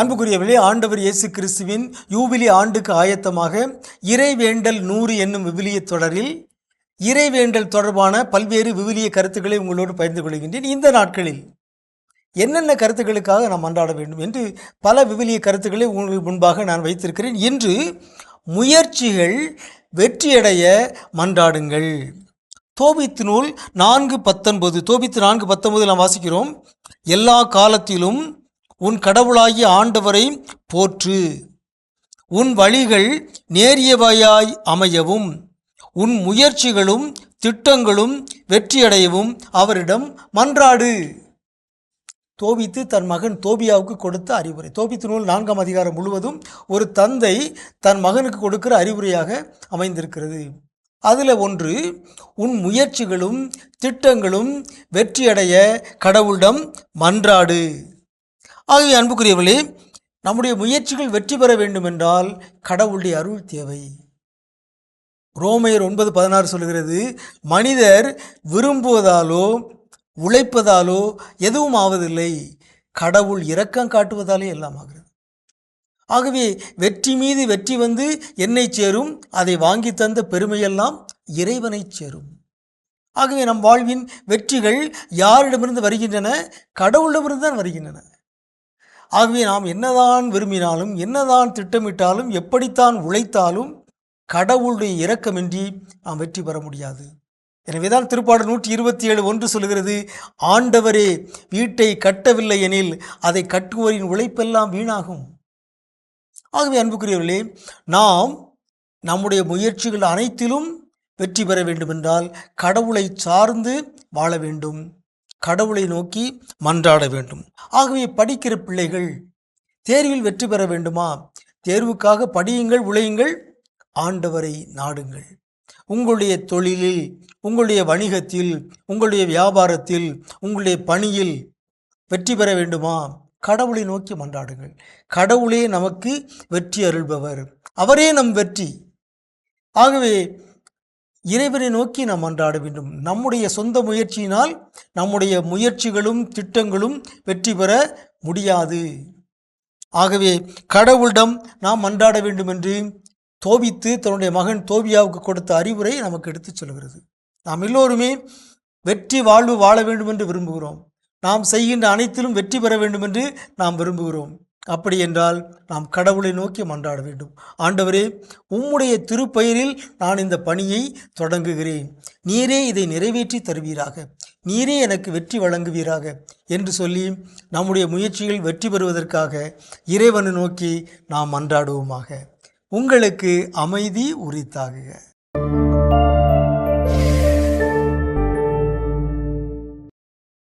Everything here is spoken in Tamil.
அன்புக்குரியவர்களே ஆண்டவர் இயேசு கிறிஸ்துவின் யூபிலி ஆண்டுக்கு ஆயத்தமாக இறைவேண்டல் நூறு என்னும் விவிலிய தொடரில் இறைவேண்டல் தொடர்பான பல்வேறு விவிலிய கருத்துக்களை உங்களோடு பகிர்ந்து கொள்கின்றேன். இந்த நாட்களில் என்னென்ன கருத்துக்களுக்காக நாம் அன்றாட வேண்டும் என்று பல விவிலிய கருத்துக்களை உங்களுக்கு முன்பாக நான் வைத்திருக்கிறேன். இன்று முயற்சிகள் வெற்றியடைய மன்றாடுங்கள். தோபித்து நூல் நான்கு பத்தொன்பது தோபித்து நான்கு பத்தொன்பது நாம் வாசிக்கிறோம் எல்லா காலத்திலும் உன் கடவுளாகிய ஆண்டவரை போற்று. உன் வழிகள் நேரியவையாய் அமையவும் உன் முயற்சிகளும் திட்டங்களும் வெற்றியடையவும் அவரிடம் மன்றாடு. தோபித்து தன் மகன் தோபியாவுக்கு கொடுத்த அறிவுரை. தோபித்து நூல் நான்காம் அதிகாரம் முழுவதும் ஒரு தந்தை தன் மகனுக்கு கொடுக்கிற அறிவுரையாக அமைந்திருக்கிறது. அதில் ஒன்று உன் முயற்சிகளும் திட்டங்களும் வெற்றியடைய கடவுளிடம் மன்றாடு. ஆகவே அன்புக்குரியவர்களே நம்முடைய முயற்சிகள் வெற்றி பெற வேண்டும் என்றால் கடவுளுடைய அருள் தேவை. ரோமையர் ஒன்பது பதினாறு சொல்கிறது மனிதர் விரும்புவதாலோ உழைப்பதாலோ எதுவும் ஆவதில்லை. கடவுள் இரக்கம் காட்டுவதாலே எல்லாம் ஆகிறது. ஆகவே வெற்றி மீது வெற்றி வந்து என்னை சேரும் அதை வாங்கி தந்த பெருமையெல்லாம் இறைவனை சேரும். ஆகவே நம் வாழ்வின் வெற்றிகள் யாரிடமிருந்து வருகின்றன? கடவுளிடமிருந்து தான் வருகின்றன. ஆகவே நாம் என்னதான் விரும்பினாலும் என்னதான் திட்டமிட்டாலும் எப்படித்தான் உழைத்தாலும் கடவுளுடைய இரக்கமின்றி நாம் வெற்றி பெற முடியாது. எனவேதான் திருப்பாடு நூற்றி இருபத்தி ஏழு ஒன்று சொல்கிறது ஆண்டவரே வீட்டை கட்டவில்லை எனில் அதை கட்டுவோரின் உழைப்பெல்லாம் வீணாகும். ஆகவே அன்புக்குரியவர்களே நாம் நம்முடைய முயற்சிகள் அனைத்திலும் வெற்றி பெற வேண்டுமென்றால் கடவுளை சார்ந்து வாழ வேண்டும். கடவுளை நோக்கி மன்றாட வேண்டும். ஆகவே படிக்கிற பிள்ளைகள் தேர்வில் வெற்றி பெற வேண்டுமா? தேர்வுக்காக படியுங்கள் உழையுங்கள் ஆண்டவரை நாடுங்கள். உங்களுடைய தொழிலில் உங்களுடைய வணிகத்தில் உங்களுடைய வியாபாரத்தில் உங்களுடைய பணியில் வெற்றி பெற வேண்டுமா? கடவுளை நோக்கி மன்றாடுங்கள். கடவுளே நமக்கு வெற்றி அருள்பவர். அவரே நம் வெற்றி. ஆகவே இறைவனை நோக்கி நாம் அன்றாட வேண்டும். நம்முடைய சொந்த முயற்சியினால் நம்முடைய முயற்சிகளும் திட்டங்களும் வெற்றி பெற முடியாது. ஆகவே கடவுளிடம் நாம் அன்றாட வேண்டும் என்று தோபித்து தன்னுடைய மகன் தோபியாவுக்கு கொடுத்த அறிவுரை நமக்கு எடுத்துச் சொல்கிறது. நாம் எல்லோருமே வெற்றி வாழ்வு வாழ வேண்டும் என்று விரும்புகிறோம். நாம் செய்கின்ற அனைத்திலும் வெற்றி பெற வேண்டும் என்று நாம் விரும்புகிறோம். அப்படி என்றால் நாம் கடவுளை நோக்கி மன்றாட வேண்டும். ஆண்டவரே உம்முடைய திருப்பெயரில் நான் இந்த பணியை தொடங்குகிறேன். நீரே இதை நிறைவேற்றி தருவீராக. நீரே எனக்கு வெற்றி வழங்குவீராக என்று சொல்லி நம்முடைய முயற்சியில் வெற்றி பெறுவதற்காக இறைவனை நோக்கி நாம் மன்றாடுவோமாக. உங்களுக்கு அமைதி உரித்தாகுக.